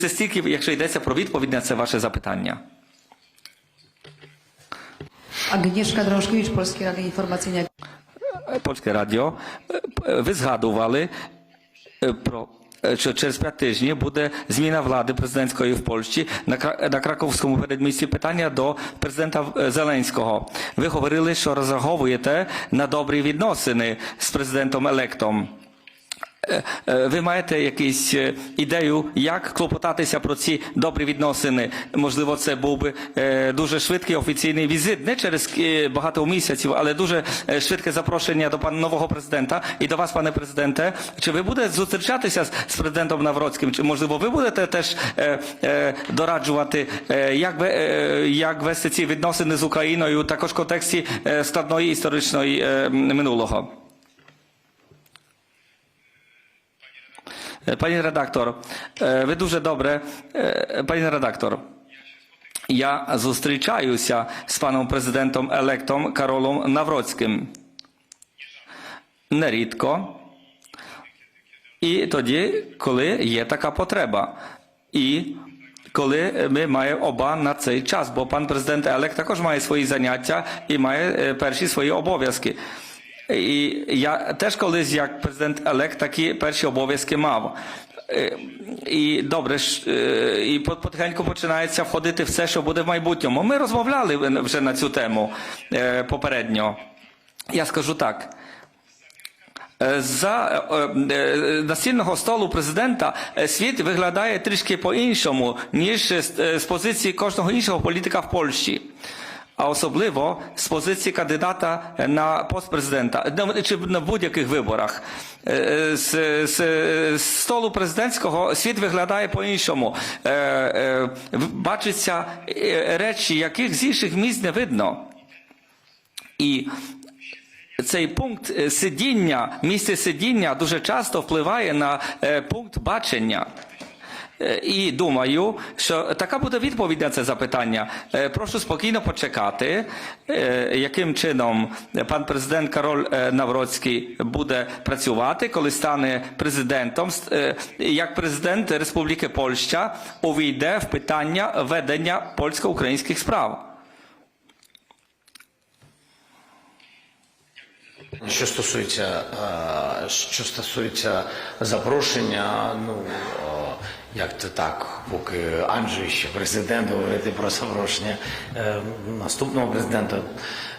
Це стільки, якщо йдеться про відповідь на це ваше запитання. Agnieszka Drążkiewicz, Polskie Radio Informacyjne. Польське радіо. Ви згадували про. Що через п'ять тижнів буде зміна влади президентської в Польщі на на краковському передмісті питання до президента Зеленського. Ви говорили, що розраховуєте на добрі відносини з президентом електом. Е, е, Ви маєте якусь е, ідею, як клопотатися про ці добрі відносини? Можливо, це був би дуже швидкий офіційний візит, не через багато місяців, але дуже швидке запрошення до пана нового президента і до вас, пане президенте. Чи ви будете зустрічатися з, президентом Навроцьким? Чи можливо ви будете теж дораджувати, як, ви, як вести ці відносини з Україною, також в контексті складної історичної минулого? Редактор, е, ви дуже добре. Пані редактор, я зустрічаюся з паном президентом електом Каролом Навроцьким. Нерідко. І тоді, коли є така потреба. І коли ми маємо оба на цей час, бо пан президент Елек також має свої заняття і має перші свої обов'язки. І я теж колись, як президент Елек, такі перші обов'язки мав. Е, І добре, е, і потихеньку починається входити все, що буде в майбутньому. Ми розмовляли вже на цю тему е, попередньо. Я скажу так. За настільного столу президента світ виглядає трішки по-іншому, ніж з позиції кожного іншого політика в Польщі. А особливо з позиції кандидата на пост президента чи на будь-яких виборах. Е, е, З, з, з столу президентського світ виглядає по-іншому. Е, е, Бачаться речі, яких з інших місць не видно. І цей пункт сидіння, місце сидіння дуже часто впливає на пункт бачення. Е, І думаю, що така буде відповідь на це запитання. Е, Прошу спокійно почекати, е, яким чином пан президент Кароль Навроцький буде працювати, коли стане президентом, як президент Республіки Польща увійде в питання ведення польсько-українських справ. Що стосується, що стосується запрошення, ну як то так, поки Анджей ще президент говорити про запрошення е, наступного президента.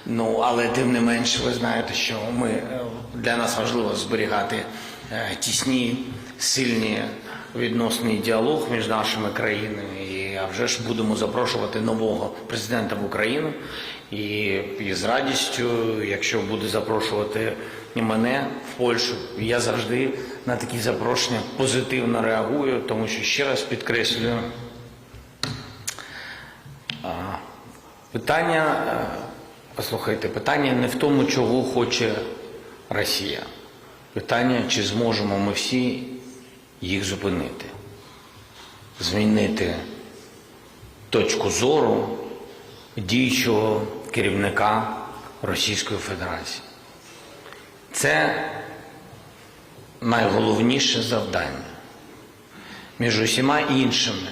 Ну але тим не менш, ви знаєте, що ми е, для нас важливо зберігати е, тісні, сильні відносний діалог між нашими країнами. І а вже ж будемо запрошувати нового президента в Україну. І, і з радістю, якщо буде запрошувати мене в Польщу, я завжди на такі запрошення позитивно реагую, тому що ще раз підкреслюю. Питання, е, послухайте, питання не в тому, чого хоче Росія. Питання, чи зможемо ми всі їх зупинити, змінити точку зору діючого керівника Російської Федерації. Це найголовніше завдання. Між усіма іншими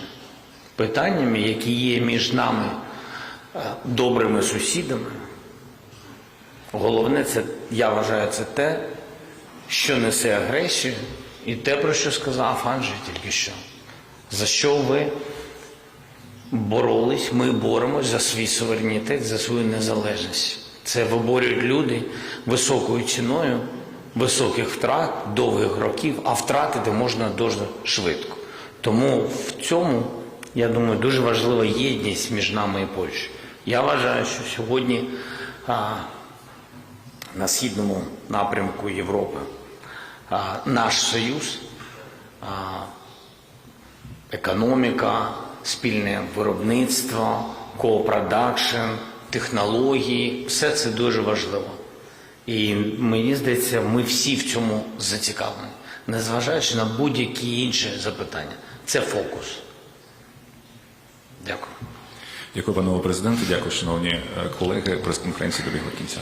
питаннями, які є між нами е, добрими сусідами, головне це, я вважаю, це те, що несе агресію, і те, про що сказав Анджей тільки що. За що ви боролись, ми боремось за свій суверенітет, за свою незалежність. Це виборюють люди високою ціною, високих втрат, довгих років, а втратити можна дуже швидко. Тому в цьому, я думаю, дуже важлива єдність між нами і Польщею. Я вважаю, що сьогодні а, на східному напрямку Європи а, наш союз, а, економіка, спільне виробництво, коопродакшн, технології все це дуже важливо. І мені здається, ми всі в цьому зацікавлені, незважаючи на будь-які інші запитання. Це фокус. Дякую. Дякую, панове президенте. Дякую, шановні е, колеги. Прес-конференція добігла кінця.